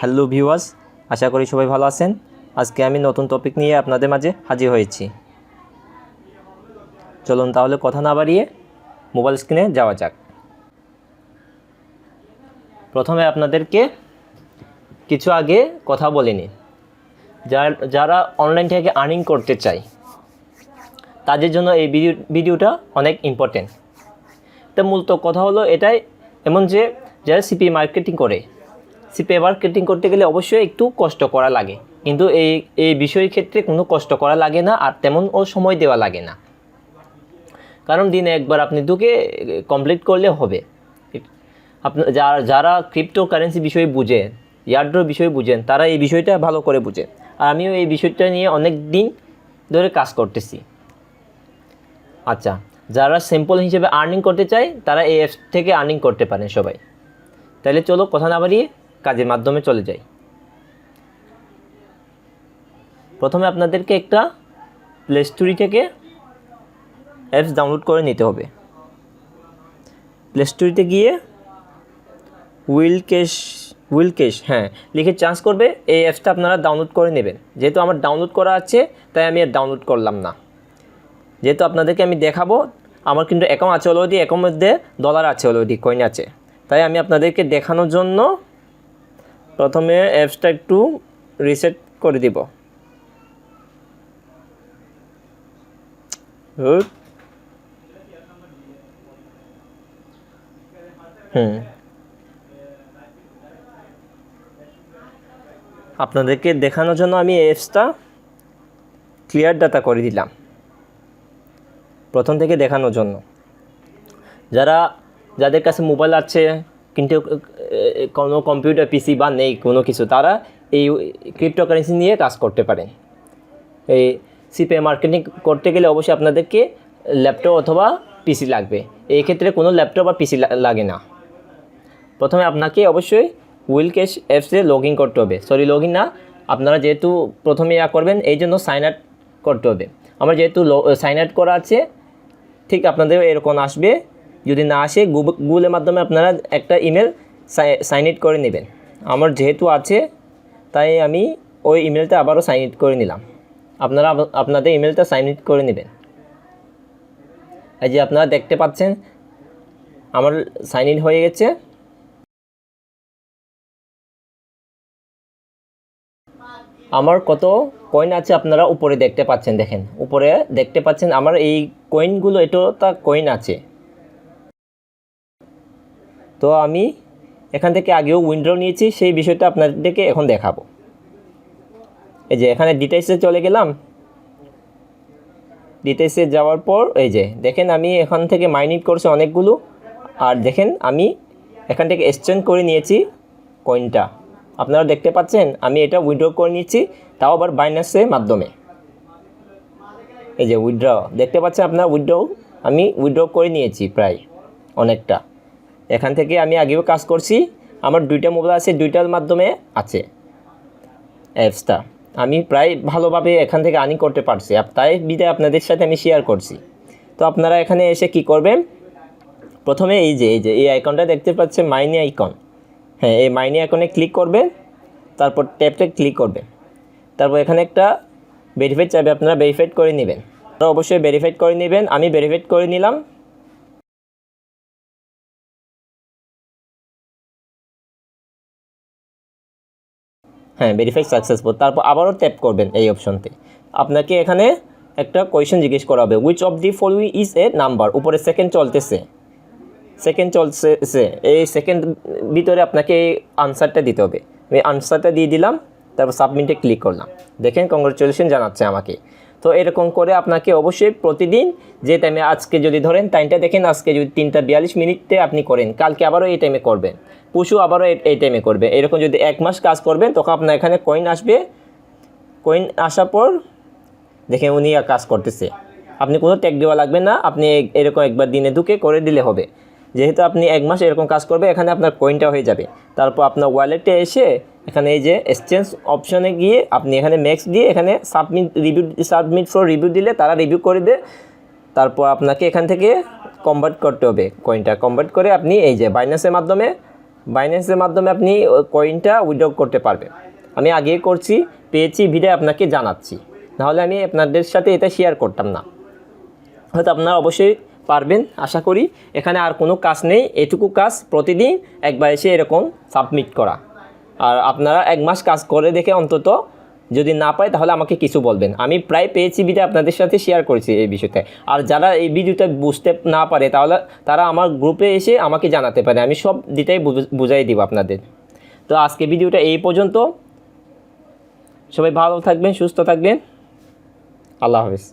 Hello viewers, আশা করি সবাই ভালো আছেন। আজকে আমি নতুন টপিক নিয়ে আপনাদের মাঝে হাজির হয়েছি। চলুন তাহলে কথা না বাড়িয়ে মোবাইল স্ক্রিনে যাওয়া যাক। প্রথমে আপনাদেরকে কিছু আগে কথা বলে নিন যার অনলাইন থেকে আর্নিং করতে চায়, তাদের জন্য এই ভিডিও ভিডিওটা অনেক ইম্পর্টেন্ট তো মূলত কথা হলো এটাই, এমন যে যারা সিপি মার্কেটিং করে সিপি মার্কেটিং করতে গেলে অবশ্যই একটু কষ্ট করা লাগে। কিন্তু এই এই বিষয়ের ক্ষেত্রে কোনো কষ্ট করা লাগে না আর তেমন ও সময় দেওয়া লাগে না। কারণ দিনে একবার আপনি দুকে কমপ্লিট করলে হবে। আপনার যারা যারা ক্রিপ্টো কারেন্সি বিষয়ে বুঝেন ইয়ার্ড্রো বিষয়ে বুঝেন তারা এই বিষয়টা ভালো করে বুঝেন আর আমিও এই বিষয়টা নিয়ে অনেক দিন ধরে কাজ করতেছি। আচ্ছা যারা সিম্পল হিসেবে আর্নিং করতে চায়, তারা এই অ্যাপস থেকে আর্নিং করতে পারেন সবাই। তাহলে চলো কথা না বাড়িয়ে কাজের মাধ্যমে চলে যাই। প্রথমে আপনাদেরকে একটা প্লে স্টোরি থেকে অ্যাপস ডাউনলোড করে নিতে হবে। প্লে স্টোরিতে গিয়ে উইল কেশ উইল কেশ হ্যাঁ লিখে চান্স করবে এই অ্যাপসটা আপনারা ডাউনলোড করে নেবেন। যেহেতু আমার ডাউনলোড করা আছে, তাই আমি আর ডাউনলোড করলাম না। যেহেতু আপনাদেরকে আমি দেখাবো, আমার কিন্তু অ্যাকাউন্ট আছে অলরেডি অ্যাকাউন্ট মধ্যে ডলার আছে অলরেডি কয়েন আছে। তাই আমি আপনাদেরকে দেখানোর জন্য প্রথমে অ্যাপসটা একটু রিসেট করে দিব। হুম। আপনাদেরকে দেখানোর জন্য আমি অ্যাপসটা ক্লিয়ার ডাটা করে দিলাম। প্রথম থেকে দেখানোর জন্য। যারা, যাদের কাছে মোবাইল আছে, কিন্তু কোনো কম্পিউটার, পিসি বা নেই কোনো কিছু, তারা এই ক্রিপ্টোকারেন্সি নিয়ে কাজ করতে পারেন এই সিপে মার্কেটিং করতে গেলে অবশ্যই আপনাদেরকে ল্যাপটপ অথবা পিসি লাগবে। এই ক্ষেত্রে কোনো ল্যাপটপ বা পিসি লাগে না। প্রথমে আপনাকে অবশ্যই উইল ক্যাশ অ্যাপসে লগ ইন করতে হবে। সরি লগ ইন না, আপনারা যেহেতু প্রথমে ইয়া করবেন, এই জন্য সাইন আপ করতে হবে। আমার যেহেতু সাইন আপ করা আছে, ঠিক আপনাদের এরকম আসবে। যদি না আসে গুগলের মাধ্যমে আপনারা একটা ইমেল সাইন ইট করে নেবেন। আমার যেহেতু আছে, তাই আমি ওই ইমেলটা আবারও সাইন ইট করে নিলাম। আপনারা আপনাদের ইমেলটা সাইন ইট করে নেবেন। এই যে আপনারা দেখতে পাচ্ছেন, আমার সাইন ইন হয়ে গেছে। আমার কত কয়েন আছে আপনারা উপরে দেখতে পাচ্ছেন, দেখেন। উপরে দেখতে পাচ্ছেন, আমার এই কয়েনগুলো এটাটা কয়েন আছে। তো আমি এখান থেকে আগেও উইন্ডো নিয়েছি, সেই বিষয়টা আপনাদেরকে এখন দেখাবো। এই যে এখানে ডিটেলসে চলে গেলাম। ডিটেলসে যাওয়ার পর, এই যে দেখেন আমি এখান থেকে মাইনিট করছি অনেকগুলো, আর দেখেন আমি এখান থেকে এক্সচেঞ্জ করে নিয়েছি কয়েনটা আপনারা দেখতে পাচ্ছেন, আমি এটা উইথড্র করে নিয়েছি, তাও আবার বাইন্যান্সের মাধ্যমে। এই যে উইথড্র দেখতে পাচ্ছেন আপনার উইথড্র আমি উইথড্র করে নিয়েছি প্রায় অনেকটা। এখান থেকে আমি আগেও কাজ করছি। আমার দুইটা মোবাইল আছে, দুইটার মাধ্যমে আছে অ্যাপসটা আমি প্রায় ভালোভাবে এখান থেকে আর্নিং করতে পারছি তাই বিদায় আপনাদের সাথে আমি শেয়ার করছি। তো আপনারা এখানে এসে কি করবেন? প্রথমে এই যে এই যে, এই আইকনটা দেখতে পাচ্ছেন মাইনি আইকন হ্যাঁ এই মাইনি আইকনে ক্লিক করবেন, তারপর ট্যাপটা ক্লিক করবেন। তারপর এখানে একটা ভেরিফাইড চাইবে আপনারা ভেরিফাইড করে নেবেন। অবশ্যই ভেরিফাইড করে নেবেন, আমি ভেরিফাইড করে নিলাম। হ্যাঁ ভেরিফাই সাকসেসফুল তারপর আবারও ট্যাপ করবেন এই অপশনতে আপনাকে এখানে একটা কোয়েশন জিজ্ঞেস করা হবে which of the following is a number উপরে সেকেন্ড চলতেছে। সেকেন্ড চলছে এই সেকেন্ড ভিতরে আপনাকে এই আনসারটা দিতে হবে। আমি আনসারটা দিয়ে দিলাম, তারপর সাবমিটে ক্লিক করলাম। দেখেন কংগ্রেচুলেশন জানাচ্ছে আমাকে। তো এরকম করে আপনাকে অবশ্যই প্রতিদিন যে টাইমে আজকে যদি ধরেন টাইমটা দেখেন, আজকে যদি তিনটা বিয়াল্লিশ মিনিটে আপনি করেন, কালকে আবারও এই টাইমে করবেন। পশু আবারও এই- টাইমে করবে। এরকম যদি এক মাস কাজ করবেন, তখন আপনার এখানে কয়েন আসবে। কয়েন আসার পর দেখেন উনি কাজ করতেছে। আপনি কোনো ট্যাগ দেওয়া লাগবে না, আপনি এরকম একবার দিনে ঢুকে করে দিলে হবে। যেহেতু আপনি এক মাস এরকম কাজ করবে, এখানে আপনার কয়েনটা হয়ে যাবে। তারপর আপনার ওয়ালেটে এসে এখানে এই যে এক্সচেঞ্জ অপশনে গিয়ে আপনি এখানে ম্যাক্স দিয়ে এখানে submit review submit for review দিলে তারা রিভিউ করে দেবে তারপর আপনাকে এখান থেকে কনভার্ট করতে হবে কয়েনটা কনভার্ট করে আপনি এই যে বাইন্যান্সের মাধ্যমে বাইন্যান্সের মাধ্যমে আপনি কয়েনটা উইড্রো করতে পারবেন। আমি আগে করছি, পেয়েছি ভিডিও আপনাকে জানাচ্ছি। নাহলে আমি আপনাদের সাথে এটা শেয়ার করতাম না। হয়তো আপনারা অবশ্যই পারবেন, আশা করি। এখানে আর কোনো কাজ নেই, এটুকু কাজ প্রতিদিন একবার এসে এরকম সাবমিট করা। আর আপনারা এক মাস কাজ করে দেখে অন্তত যদি না পায়, তাহলে আমাকে কিছু বলবেন। আমি প্রায় পেয়েছি ভিডিও আপনাদের সাথে শেয়ার করেছি এই বিষয়তে আর যারা এই ভিডিওটা বুঝতে না পারে, তাহলে তারা আমার গ্রুপে এসে আমাকে জানাতে পারে। আমি সব ডিটেই বুঝাই দিব আপনাদের। তো আজকে ভিডিওটা এই পর্যন্ত। সবাই ভালো থাকবেন, সুস্থ থাকবেন। আল্লাহ হাফিজ।